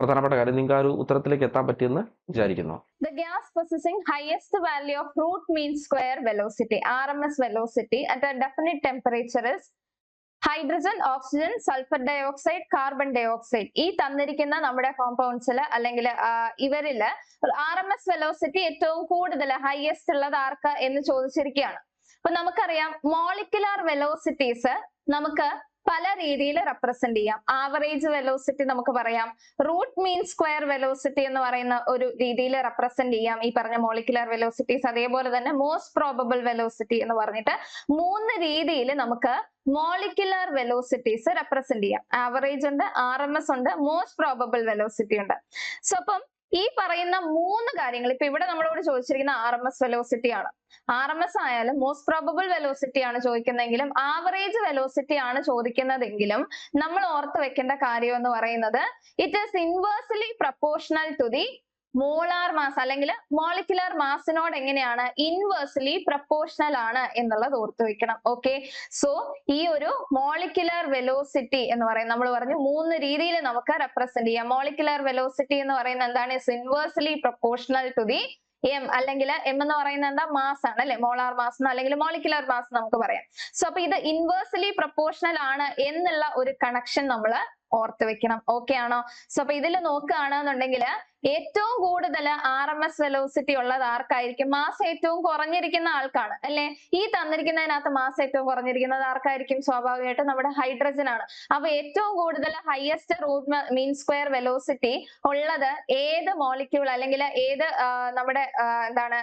G: പ്രധാനപ്പെട്ട കാര്യം നിങ്ങൾക്ക് ആ ഒരു ഉത്തരത്തിലേക്ക് എത്താൻ പറ്റിയെന്ന് വിചാരിക്കുന്നു.
B: The gas possessing highest value of root mean square velocity, RMS velocity, at a definite temperature is hydrogen oxygen sulphur dioxide carbon dioxide ഈ തന്നിരിക്കുന്ന നമ്മുടെ കോമ്പൗണ്ട്സിൽ അല്ലെങ്കിൽ ഇവരിൽ ആർ എം എസ് വെലോസിറ്റി ഏറ്റവും കൂടുതൽ ഹയസ്റ്റ് ഉള്ളത് ആർക്ക് എന്ന് ചോദിച്ചിരിക്കുകയാണ്. അപ്പൊ നമുക്കറിയാം മോളിക്കുലാർ വെലോസിറ്റീസ് നമുക്ക് പല രീതിയിൽ റെപ്രസെന്റ് ചെയ്യാം. ആവറേജ് വെലോസിറ്റി നമുക്ക് പറയാം. റൂട്ട് മീൻ സ്ക്വയർ വെലോസിറ്റി എന്ന് പറയുന്ന ഒരു രീതിയിൽ റെപ്രസെന്റ് ചെയ്യാം. ഈ പറഞ്ഞ മോളിക്കുലർ വെലോസിറ്റീസ് അതേപോലെ തന്നെ മോസ്റ്റ് പ്രോബബിൾ വെലോസിറ്റി എന്ന് പറഞ്ഞിട്ട് മൂന്ന് രീതിയിൽ നമുക്ക് മോളിക്കുലർ വെലോസിറ്റീസ് റെപ്രസെന്റ് ചെയ്യാം. ആവറേജ് ഉണ്ട് ആർ എം എസ് ഉണ്ട് മോസ്റ്റ് പ്രോബബിൾ വെലോസിറ്റി ഉണ്ട്. സോ അപ്പം ഈ പറയുന്ന മൂന്ന് കാര്യങ്ങൾ ഇപ്പൊ ഇവിടെ നമ്മളോട് ചോദിച്ചിരിക്കുന്ന ആർ എം എസ് വെലോസിറ്റി ആണ്. ആർ എം എസ് ആയാലും മോസ്റ്റ് പ്രോബബിൾ വെലോസിറ്റി ആണ് ചോദിക്കുന്നതെങ്കിലും ആവറേജ് വെലോസിറ്റി ആണ് ചോദിക്കുന്നതെങ്കിലും നമ്മൾ ഓർത്ത് വെക്കേണ്ട കാര്യം എന്ന് പറയുന്നത് it is inversely proportional to the molar mass അല്ലെങ്കിൽ മോളിക്കുലർ മാസിനോട് എങ്ങനെയാണ് ഇൻവേഴ്സ്ലി പ്രപ്പോർഷണൽ ആണ് എന്നുള്ളത് ഓർത്തു വെക്കണം. ഓക്കെ സോ ഈ ഒരു മോളിക്കുലർ വെലോസിറ്റി എന്ന് പറയുന്നത് നമ്മൾ പറഞ്ഞു മൂന്ന് രീതിയിൽ നമുക്ക് റെപ്രസെന്റ് ചെയ്യാം. മോളിക്കുലർ വെലോസിറ്റി എന്ന് പറയുന്നത് എന്താണ്? Inversely proportional to the M അല്ലെങ്കിൽ എം എന്ന് പറയുന്നത് എന്താ? മാസ് ആണ് അല്ലെ? മോളാർ മാസ് അല്ലെങ്കിൽ മോളിക്കുലർ മാസ് നമുക്ക് പറയാം. സോ അപ്പൊ ഇത് ഇൻവേഴ്സ്ലി പ്രപ്പോർഷണൽ ആണ് എന്നുള്ള ഒരു കണക്ഷൻ നമ്മൾ ഓർത്ത് വെക്കണം. ഓക്കെ ആണോ? സോ അപ്പൊ ഇതിൽ നോക്കുകയാണെന്നുണ്ടെങ്കിൽ ഏറ്റവും കൂടുതൽ ആർ എം എസ് വെലോസിറ്റി ഉള്ളത് ആർക്കായിരിക്കും? മാസ് ഏറ്റവും കുറഞ്ഞിരിക്കുന്ന ആൾക്കാണ് അല്ലെ? ഈ തന്നിരിക്കുന്നതിനകത്ത് മാസ് ഏറ്റവും കുറഞ്ഞിരിക്കുന്നത് ആർക്കായിരിക്കും? സ്വാഭാവികമായിട്ടും നമ്മുടെ ഹൈഡ്രജൻ ആണ്. അപ്പൊ ഏറ്റവും കൂടുതൽ highest root mean square velocity ഉള്ളത് ഏത് മോളിക്യൂൾ അല്ലെങ്കിൽ ഏത് നമ്മുടെ എന്താണ്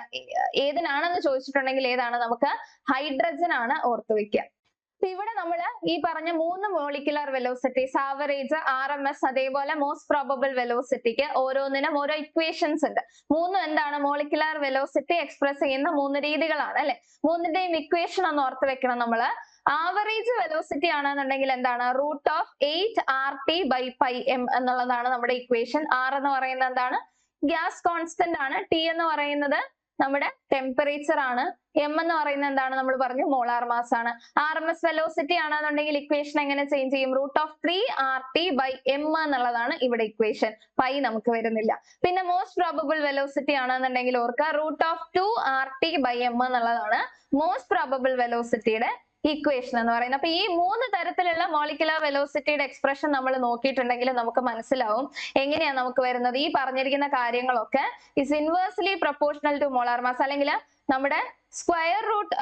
B: ഏതിനാണെന്ന് ചോദിച്ചിട്ടുണ്ടെങ്കിൽ ഏതാണ് നമുക്ക് ഹൈഡ്രജൻ ആണ് ഓർത്ത് വെക്കുക. അപ്പൊ ഇവിടെ നമ്മൾ ഈ പറഞ്ഞ മൂന്ന് molecular velocities average R M S അതേപോലെ മോസ്റ്റ് പ്രോബബിൾ വെലോസിറ്റിക്ക് ഓരോന്നിനും ഓരോ ഇക്വേഷൻസ് ഉണ്ട്. മൂന്നും എന്താണ്? മോളിക്കുലർ വെലോസിറ്റി എക്സ്പ്രസ് ചെയ്യുന്ന മൂന്ന് രീതികളാണ് അല്ലെ? മൂന്നിന്റെയും ഇക്വേഷൻ ഒന്ന് ഓർത്ത് വെക്കണം നമ്മൾ. ആവറേജ് വെലോസിറ്റി ആണെന്നുണ്ടെങ്കിൽ എന്താണ്? Root of eight R T by pi M എന്നുള്ളതാണ് നമ്മുടെ ഇക്വേഷൻ ആർ എന്ന് പറയുന്നത് എന്താണ്? ഗ്യാസ് കോൺസ്റ്റന്റ് ആണ്. ടി എന്ന് പറയുന്നത് നമ്മുടെ ടെമ്പറേച്ചർ ആണ്. എം എന്ന് പറയുന്നത് എന്താണ്? നമ്മൾ പറഞ്ഞു മോളാർ മാസ് ആണ്. ആർ എം എസ് വെലോസിറ്റി ആണെന്നുണ്ടെങ്കിൽ ഇക്വേഷൻ എങ്ങനെ ചേഞ്ച് ചെയ്യും? Root of three R T by M എന്നുള്ളതാണ് ഇവിടെ ഇക്വേഷൻ പൈ നമുക്ക് വരുന്നില്ല. പിന്നെ മോസ്റ്റ് പ്രോബബിൾ വെലോസിറ്റി ആണെന്നുണ്ടെങ്കിൽ ഓർക്കുക root of two R T by M എന്നുള്ളതാണ് മോസ്റ്റ് പ്രോബബിൾ വെലോസിറ്റിയുടെ ഇക്വേഷൻ എന്ന് പറയുന്നത്. അപ്പൊ ഈ മൂന്ന് തരത്തിലുള്ള മോളിക്കുലർ വെലോസിറ്റിയുടെ എക്സ്പ്രഷൻ നമ്മൾ നോക്കിയിട്ടുണ്ടെങ്കിൽ നമുക്ക് മനസ്സിലാവും എങ്ങനെയാണ് നമുക്ക് വരുന്നത്. ഈ പറഞ്ഞിരിക്കുന്ന കാര്യങ്ങളൊക്കെ is inversely proportional to molar mass അല്ലെങ്കിൽ നമ്മുടെ square root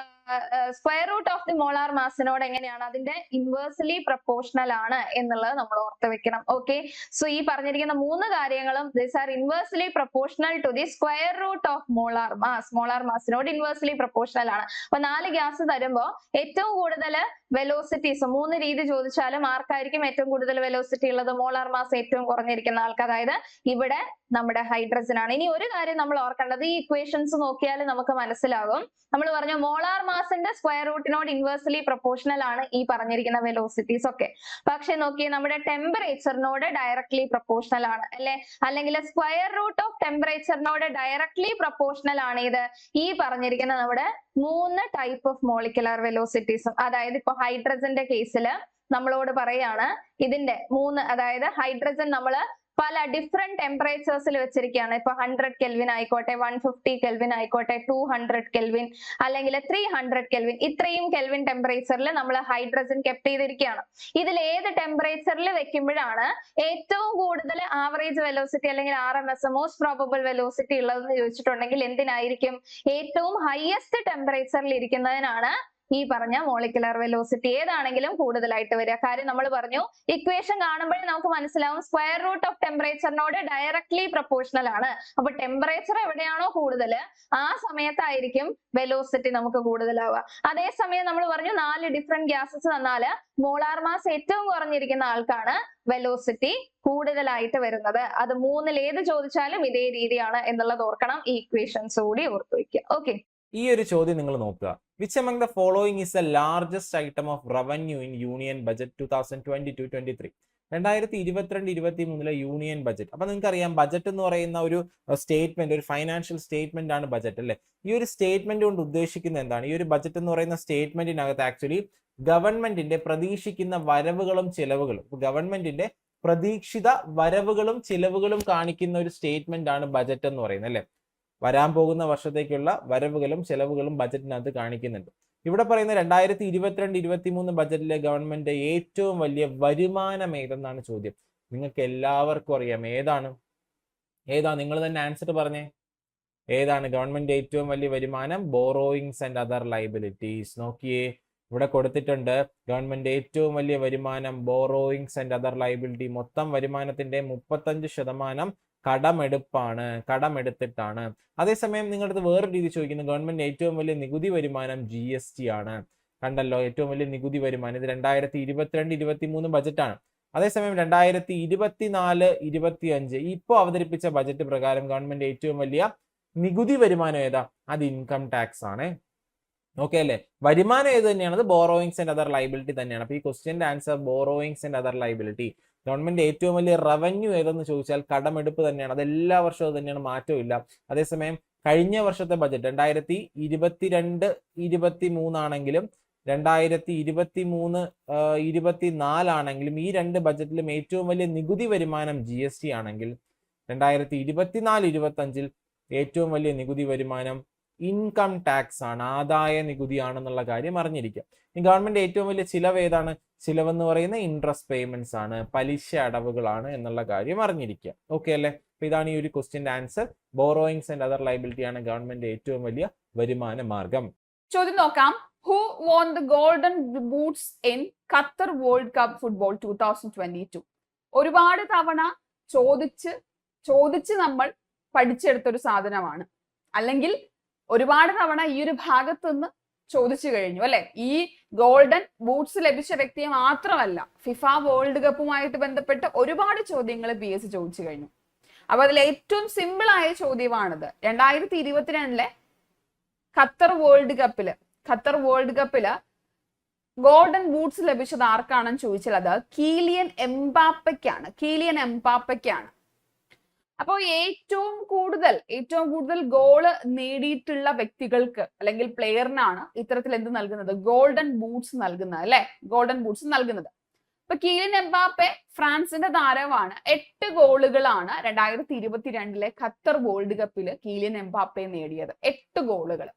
B: square root of the molar മാസിനോട് എങ്ങനെയാണ്? അതിന്റെ ഇൻവേഴ്സ്ലി പ്രപ്പോർഷണൽ ആണ് എന്നുള്ളത് നമ്മൾ ഓർത്ത് വെക്കണം. ഓക്കെ സോ ഈ പറഞ്ഞിരിക്കുന്ന മൂന്ന് കാര്യങ്ങളും this are inversely proportional to the square root of molar mass molar മാസിനോട് inversely proportional ആണ്. അപ്പൊ നാല് ഗ്യാസ് തരുമ്പോൾ ഏറ്റവും കൂടുതൽ വെലോസിറ്റീസ് മൂന്ന് രീതി ചോദിച്ചാലും ആർക്കായിരിക്കും ഏറ്റവും കൂടുതൽ വെലോസിറ്റി ഉള്ളത്? മോളാർ മാസ് ഏറ്റവും കുറഞ്ഞിരിക്കുന്ന ആൾക്ക്. അതായത് ഇവിടെ നമ്മുടെ ഹൈഡ്രജൻ ആണ്. ഇനി ഒരു കാര്യം നമ്മൾ ഓർക്കേണ്ടത് ഈ ഇക്വേഷൻസ് നോക്കിയാൽ നമുക്ക് മനസ്സിലാകും. നമ്മൾ പറഞ്ഞു മോളാർ മാസിന്റെ സ്ക്വയർ റൂട്ടിനോട് ഇൻവേഴ്സ്ലി പ്രപ്പോർഷണൽ ആണ് ഈ പറഞ്ഞിരിക്കുന്ന വെലോസിറ്റീസ് ഒക്കെ. പക്ഷെ നോക്കിയേ നമ്മുടെ ടെമ്പറേച്ചറിനോട് ഡയറക്ട്ലി പ്രപ്പോർഷണൽ ആണ് അല്ലെ? അല്ലെങ്കിൽ സ്ക്വയർ റൂട്ട് ഓഫ് ടെമ്പറേച്ചറിനോട് ഡയറക്ട്ലി പ്രപ്പോർഷണൽ ആണ് ഇത് ഈ പറഞ്ഞിരിക്കുന്ന നമ്മുടെ മൂന്ന് ടൈപ്പ് ഓഫ് മോളിക്കുലർ വെലോസിറ്റീസും അതായത് ഇപ്പൊ ഹൈഡ്രജന്റെ കേസിൽ നമ്മളോട് പറയാണ് ഇതിന്റെ മൂന്ന് അതായത് ഹൈഡ്രജൻ നമ്മൾ പല ഡിഫറെന്റ് ടെമ്പറേച്ചേഴ്സിൽ വെച്ചിരിക്കുകയാണ്. ഇപ്പൊ ഹൺഡ്രഡ് കെൽവിൻ ആയിക്കോട്ടെ വൺ ഫിഫ്റ്റി കെൽവിൻ ആയിക്കോട്ടെ ടു ഹൺഡ്രഡ് കെൽവിൻ അല്ലെങ്കിൽ ത്രീ ഹൺഡ്രഡ് കെൽവിൻ ഇത്രയും കെൽവിൻ ടെമ്പറേച്ചറിൽ നമ്മൾ ഹൈഡ്രജൻ കെപ്റ്റ് ചെയ്തിരിക്കുകയാണ്. ഇതിൽ ഏത് ടെമ്പറേച്ചറിൽ വെക്കുമ്പോഴാണ് ഏറ്റവും കൂടുതൽ ആവറേജ് വെലോസിറ്റി അല്ലെങ്കിൽ R M S most probable velocity ഉള്ളതെന്ന് ചോദിച്ചിട്ടുണ്ടെങ്കിൽ എന്തിനായിരിക്കും? ഏറ്റവും ഹയസ്റ്റ് ടെമ്പറേച്ചറിൽ ഇരിക്കുന്നതിനാണ് ഈ പറഞ്ഞ മോളിക്കുലർ വെലോസിറ്റി ഏതാണെങ്കിലും കൂടുതലായിട്ട് വരിക. കാര്യം നമ്മൾ പറഞ്ഞു ഇക്വേഷൻ കാണുമ്പോഴേ നമുക്ക് മനസ്സിലാവും സ്ക്വയർ റൂട്ട് ഓഫ് ടെമ്പറേച്ചറിനോട് ഡയറക്ട്ലി പ്രൊപ്പോർഷണൽ ആണ്. അപ്പൊ ടെമ്പറേച്ചർ എവിടെയാണോ കൂടുതൽ ആ സമയത്തായിരിക്കും വെലോസിറ്റി നമുക്ക് കൂടുതലാവുക. അതേസമയം നമ്മൾ പറഞ്ഞു നാല് ഡിഫറെന്റ് ഗ്യാസസ് തന്നാൽ മോളാർ മാസ് ഏറ്റവും കുറഞ്ഞിരിക്കുന്ന ആൾക്കാണ് വെലോസിറ്റി കൂടുതലായിട്ട് വരുന്നത്. അത് മൂന്നിൽ ഏത് ചോദിച്ചാലും ഇതേ രീതിയാണ് എന്നുള്ളത് ഓർക്കണം. ഈ ഇക്വേഷൻസ് കൂടി ഓർത്തു വെക്കുക ഓക്കെ
C: ഈ ഒരു ചോദ്യം നിങ്ങൾ നോക്കുക. Which among the following is the largest item of revenue in union budget two thousand twenty two twenty three രണ്ടായിരത്തി ഇരുപത്തിരണ്ട് ഇരുപത്തി മൂന്നിലെ യൂണിയൻ ബജറ്റ് അപ്പൊ നിങ്ങൾക്ക് അറിയാം ബജറ്റ് എന്ന് പറയുന്ന ഒരു സ്റ്റേറ്റ്മെന്റ് ഒരു ഫൈനാൻഷ്യൽ സ്റ്റേറ്റ്മെന്റ് ആണ് ബജറ്റ് അല്ലെ? ഈ ഒരു സ്റ്റേറ്റ്മെന്റ് കൊണ്ട് ഉദ്ദേശിക്കുന്നത് എന്താണ്? ഈ ഒരു ബജറ്റ് എന്ന് പറയുന്ന സ്റ്റേറ്റ്മെന്റിനകത്ത് ആക്ച്വലി ഗവൺമെന്റിന്റെ പ്രതീക്ഷിക്കുന്ന വരവുകളും ചിലവുകളും ഗവൺമെന്റിന്റെ പ്രതീക്ഷിത വരവുകളും ചിലവുകളും കാണിക്കുന്ന ഒരു സ്റ്റേറ്റ്മെന്റ് ആണ് ബജറ്റ് എന്ന് പറയുന്നത് അല്ലെ? വരാൻ പോകുന്ന വർഷത്തേക്കുള്ള വരവുകളും ചെലവുകളും ബജറ്റിനകത്ത് കാണിക്കുന്നുണ്ട്. ഇവിടെ പറയുന്ന രണ്ടായിരത്തി ഇരുപത്തിരണ്ട് ഇരുപത്തി മൂന്ന് ബജറ്റിലെ ഗവൺമെന്റ് ഏറ്റവും വലിയ വരുമാനം ഏതെന്നാണ് ചോദ്യം. നിങ്ങൾക്ക് എല്ലാവർക്കും അറിയാം. ഏതാണ്? ഏതാ? നിങ്ങൾ തന്നെ ആൻസർ പറഞ്ഞേ. ഏതാണ് ഗവൺമെന്റ് ഏറ്റവും വലിയ വരുമാനം? ബോറോയിങ്സ് ആൻഡ് അതർ ലൈബിലിറ്റീസ് നോക്കിയേ ഇവിടെ കൊടുത്തിട്ടുണ്ട് ഗവൺമെന്റ് ഏറ്റവും വലിയ വരുമാനം ബോറോയിങ്സ് ആൻഡ് അതർ ലൈബിലിറ്റി മൊത്തം വരുമാനത്തിന്റെ മുപ്പത്തഞ്ച് ശതമാനം കടമെടുപ്പാണ് കടമെടുത്തിട്ടാണ്. അതേസമയം നിങ്ങളുടെ വേറെ രീതി ചോദിക്കുന്നു. ഗവൺമെന്റ് ഏറ്റവും വലിയ നികുതി വരുമാനം ജി എസ് ടി ആണ്. കണ്ടല്ലോ ഏറ്റവും വലിയ നികുതി വരുമാനം. ഇത് രണ്ടായിരത്തി ഇരുപത്തിരണ്ട് ഇരുപത്തി മൂന്ന് ബജറ്റാണ്. അതേസമയം രണ്ടായിരത്തി ഇരുപത്തിനാല് ഇരുപത്തി അഞ്ച് ഇപ്പോൾ അവതരിപ്പിച്ച ബജറ്റ് പ്രകാരം ഗവൺമെന്റ് ഏറ്റവും വലിയ നികുതി വരുമാനം ഏതാ? അത് ഇൻകം ടാക്സ് ആണ്. ഓക്കെ അല്ലേ? വരുമാനം ഏത് തന്നെയാണ് അത് ബോറോയിങ്സ് ആൻഡ് അതർ ലൈബിലിറ്റി തന്നെയാണ്. അപ്പൊ ഈ ക്വസ്റ്റ്യന്റെ answer borrowings and other liability government ഏറ്റവും വലിയ റവന്യൂ ഏതെന്ന് ചോദിച്ചാൽ കടമെടുപ്പ് തന്നെയാണ്. അത് എല്ലാ വർഷവും തന്നെയാണ് മാറ്റമില്ല അതേസമയം കഴിഞ്ഞ വർഷത്തെ ബജറ്റ് രണ്ടായിരത്തി ഇരുപത്തിരണ്ട് ഇരുപത്തി മൂന്നാണെങ്കിലും രണ്ടായിരത്തി ഇരുപത്തി മൂന്ന് ഇരുപത്തി നാലാണെങ്കിലും ഈ രണ്ട് ബജറ്റിലും ഏറ്റവും വലിയ നികുതി വരുമാനം ജി എസ് ടി ആണെങ്കിൽ രണ്ടായിരത്തി ഇരുപത്തിനാല് ഇരുപത്തി അഞ്ചിൽ ഏറ്റവും വലിയ നികുതി വരുമാനം ഇൻകം ടാക്സ് ആണ് ആദായ നികുതിയാണെന്നുള്ള കാര്യം അറിഞ്ഞിരിക്കുക. ഈ ഗവൺമെന്റ് ഏറ്റവും വലിയ ചിലവ് ഏതാണ്? ചിലവെന്ന് പറയുന്ന ഇൻട്രസ്റ്റ് പേയ്മെന്റ്സ് ആണ് പലിശ അടവുകളാണ് എന്നുള്ള കാര്യം അറിഞ്ഞിരിക്കുക. ഓക്കെ അല്ലേ? അപ്പൊ ഇതാണ് ഈ ഒരു ക്വസ്റ്റ്യന്റെ answer borrowings and other liability ആണ് ഗവൺമെന്റ് ഏറ്റവും വലിയ വരുമാന മാർഗം.
H: ചോദ്യം നോക്കാം. Who won the golden boots in Qatar world cup football two thousand twenty two ഒരുപാട് തവണ ചോദിച്ച് ചോദിച്ച് നമ്മൾ പഠിച്ചെടുത്തൊരു സാധനമാണ്. അല്ലെങ്കിൽ ഒരുപാട് തവണ ഈ ഒരു ഭാഗത്ത് നിന്ന് ചോദിച്ചു കഴിഞ്ഞു അല്ലെ? ഈ ഗോൾഡൻ ബൂട്ട്സ് ലഭിച്ച വ്യക്തിയെ മാത്രമല്ല ഫിഫ വേൾഡ് കപ്പുമായിട്ട് ബന്ധപ്പെട്ട് ഒരുപാട് ചോദ്യങ്ങൾ പി എസ് ചോദിച്ചു കഴിഞ്ഞു. അപ്പൊ അതിൽ ഏറ്റവും സിമ്പിൾ ആയ ചോദ്യമാണിത് രണ്ടായിരത്തി ഇരുപത്തിരണ്ടിലെ ഖത്തർ വേൾഡ് കപ്പിൽ ഖത്തർ വേൾഡ് കപ്പിൽ ഗോൾഡൻ ബൂട്ട്സ് ലഭിച്ചത് ആർക്കാണെന്ന് ചോദിച്ചാൽ അത് കീലിയൻ എംബാപ്പയ്ക്കാണ് കീലിയൻ എംബാപ്പയ്ക്കാണ്. അപ്പോൾ ഏറ്റവും കൂടുതൽ ഏറ്റവും കൂടുതൽ ഗോൾ നേടിയിട്ടുള്ള വ്യക്തികൾക്ക് അല്ലെങ്കിൽ പ്ലെയറിനാണ് ഇത്തരത്തിൽ എന്ത് നൽകുന്നത്? ഗോൾഡൻ ബൂട്ട്സ് നൽകുന്നത് അല്ലെ? ഗോൾഡൻ ബൂട്ട്സ് നൽകുന്നത്. ഇപ്പൊ കീലിൻ എംബാപ്പെ ഫ്രാൻസിന്റെ താരമാണ് എട്ട് ഗോളുകളാണ് രണ്ടായിരത്തി ഇരുപത്തിരണ്ടിലെ ഖത്തർ വേൾഡ് കപ്പിൽ കീലിൻ എംബാപ്പെ നേടിയത്. എട്ട് ഗോളുകൾ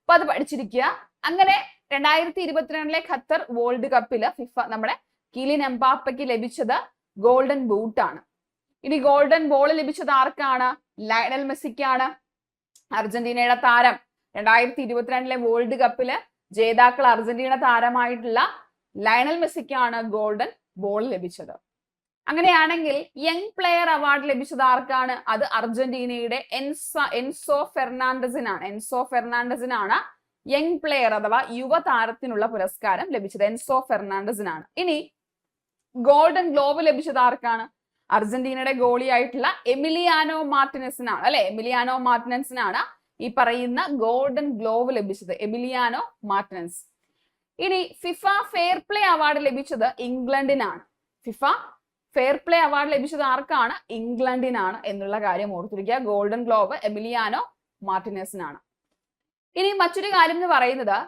H: അപ്പൊ അത് പഠിച്ചിരിക്കുക. അങ്ങനെ രണ്ടായിരത്തി ഇരുപത്തിരണ്ടിലെ ഖത്തർ വേൾഡ് കപ്പിൽ ഫിഫ നമ്മുടെ കീലിൻ എംബാപ്പയ്ക്ക് ലഭിച്ചത് ഗോൾഡൻ ബൂട്ടാണ് ഇനി ഗോൾഡൻ ബോൾ ലഭിച്ചത് ആർക്കാണ്? ലയണൽ മെസ്സിക്കാണ്. അർജന്റീനയുടെ താരം. രണ്ടായിരത്തി ഇരുപത്തിരണ്ടിലെ വേൾഡ് കപ്പിൽ ജേതാക്കൾ അർജന്റീന താരമായിട്ടുള്ള ലയണൽ മെസ്സിക്കാണ് ഗോൾഡൻ ബോൾ ലഭിച്ചത്. അങ്ങനെയാണെങ്കിൽ യങ് പ്ലെയർ അവാർഡ് ലഭിച്ചത് ആർക്കാണ്? അത് അർജന്റീനയുടെ എൻസ എൻസോ ഫെർണാണ്ടസിനാണ്. എൻസോ ഫെർണാണ്ടസിനാണ് യങ് പ്ലെയർ അഥവാ യുവതാരത്തിനുള്ള പുരസ്കാരം ലഭിച്ചത്. എൻസോ ഫെർണാണ്ടസിനാണ്. ഇനി ഗോൾഡൻ ഗ്ലോബ് ലഭിച്ചത് ആർക്കാണ്? അർജന്റീനയുടെ ഗോളിയായിട്ടുള്ള എമിലിയാനോ മാർട്ടിനസിനാണ് അല്ലെ? എമിലിയാനോ മാർട്ടിനൻസിനാണ് ഈ പറയുന്ന ഗോൾഡൻ ഗ്ലോവ് ലഭിച്ചത്. എമിലിയാനോ മാർട്ടിനൻസ് ഇനി ഫിഫ ഫെയർ പ്ലേ അവാർഡ് ലഭിച്ചത് ഇംഗ്ലണ്ടിനാണ്. ഫിഫ ഫെയർ പ്ലേ അവാർഡ് ലഭിച്ചത് ആർക്കാണ്? ഇംഗ്ലണ്ടിനാണ് എന്നുള്ള കാര്യം ഓർത്തിരിക്കുക. ഗോൾഡൻ ഗ്ലോബ് എമിലിയാനോ മാർട്ടിനസിനാണ് ഇനി മറ്റൊരു കാര്യം എന്ന് പറയുന്നത്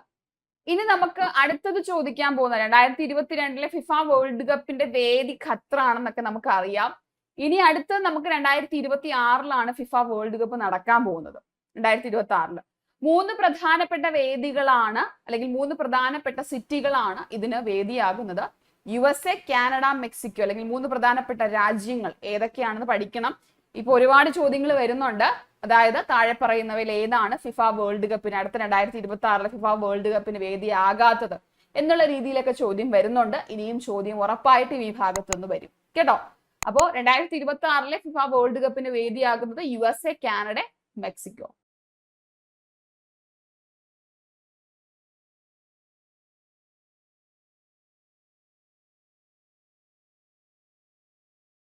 H: ഇനി നമുക്ക് അടുത്തത് ചോദിക്കാൻ പോകുന്ന രണ്ടായിരത്തി ഇരുപത്തിരണ്ടിലെ ഫിഫ വേൾഡ് കപ്പിന്റെ വേദി ഖത്രാണെന്നൊക്കെ നമുക്ക് അറിയാം ഇനി അടുത്തത് നമുക്ക് രണ്ടായിരത്തി ഇരുപത്തി ആറിലാണ് ഫിഫ വേൾഡ് കപ്പ് നടക്കാൻ പോകുന്നത്. രണ്ടായിരത്തി ഇരുപത്തി ആറിൽ മൂന്ന് പ്രധാനപ്പെട്ട വേദികളാണ് അല്ലെങ്കിൽ മൂന്ന് പ്രധാനപ്പെട്ട സിറ്റികളാണ് ഇതിന് വേദിയാകുന്നത്. U S A Canada Mexico അല്ലെങ്കിൽ മൂന്ന് പ്രധാനപ്പെട്ട രാജ്യങ്ങൾ ഏതൊക്കെയാണെന്ന് പഠിക്കണം. ഇപ്പൊ ഒരുപാട് ചോദ്യങ്ങൾ വരുന്നുണ്ട്. അതായത് താഴെ പറയുന്നവയിൽ ഏതാണ് ഫിഫ വേൾഡ് കപ്പിന് അടുത്ത രണ്ടായിരത്തി ഇരുപത്തി ആറിലെ ഫിഫ വേൾഡ് കപ്പിന് വേദിയാകാത്തത് എന്നുള്ള രീതിയിലൊക്കെ ചോദ്യം വരുന്നുണ്ട്. ഇനിയും ചോദ്യം ഉറപ്പായിട്ട് ഈ വിഭാഗത്തു നിന്ന് വരും. കേട്ടോ? അപ്പോ രണ്ടായിരത്തി ഇരുപത്തി ആറിലെ ഫിഫ വേൾഡ് കപ്പിന് വേദിയാകുന്നത് U S A Canada Mexico.